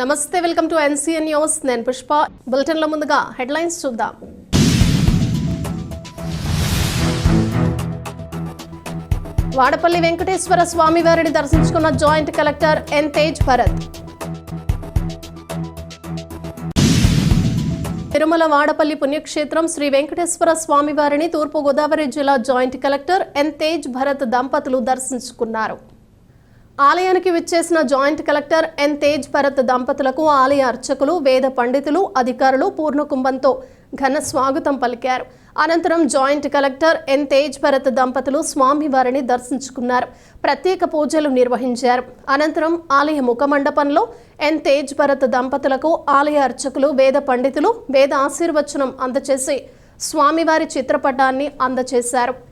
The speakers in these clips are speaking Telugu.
నమస్తే వెల్కమ్ టు ఎన్సీఎన్ న్యూస్. నేను పుష్ప. బులెటిన్ల ముందుగా హెడ్లైన్స్ చూద్దాం. వాడపల్లి వెంకటేశ్వర స్వామివారిని దర్శించుకున్న joint collector N. Tej Bharat. Tirumala Vadapalli పుణ్యక్షేత్రం శ్రీ వెంకటేశ్వర స్వామివారిని తూర్పు తూర్పుగోదావరి జిల్లా joint collector N. Tej Bharat దంపతులు దర్శించుకున్నారు. ఆలయానికి విచ్చేసిన joint collector N. Tej Bharat దంపతులకు ఆలయ అర్చకులు వేద పండితులు అధికారులు పూర్ణకుంభంతో ఘన స్వాగతం పలికారు. అనంతరం joint collector N. Tej Bharat దంపతులు స్వామివారిని దర్శించుకున్నారు. ప్రత్యేక పూజలు నిర్వహించారు. అనంతరం ఆలయ ముఖమండపంలో ఎన్. తేజ్ భరత్ దంపతులకు ఆలయ అర్చకులు వేద పండితులు వేద ఆశీర్వచనం అందచేసి స్వామివారి చిత్రపటాన్ని అందచేశారు.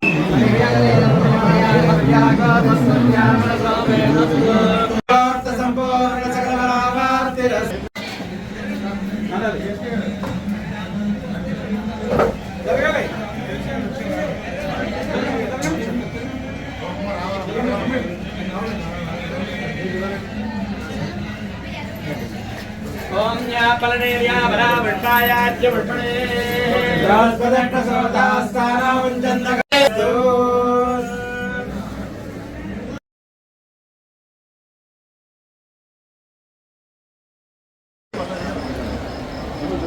జరగాలి ఓం యా పలనేర్యా వరావృష్టాయాద్య వృషణే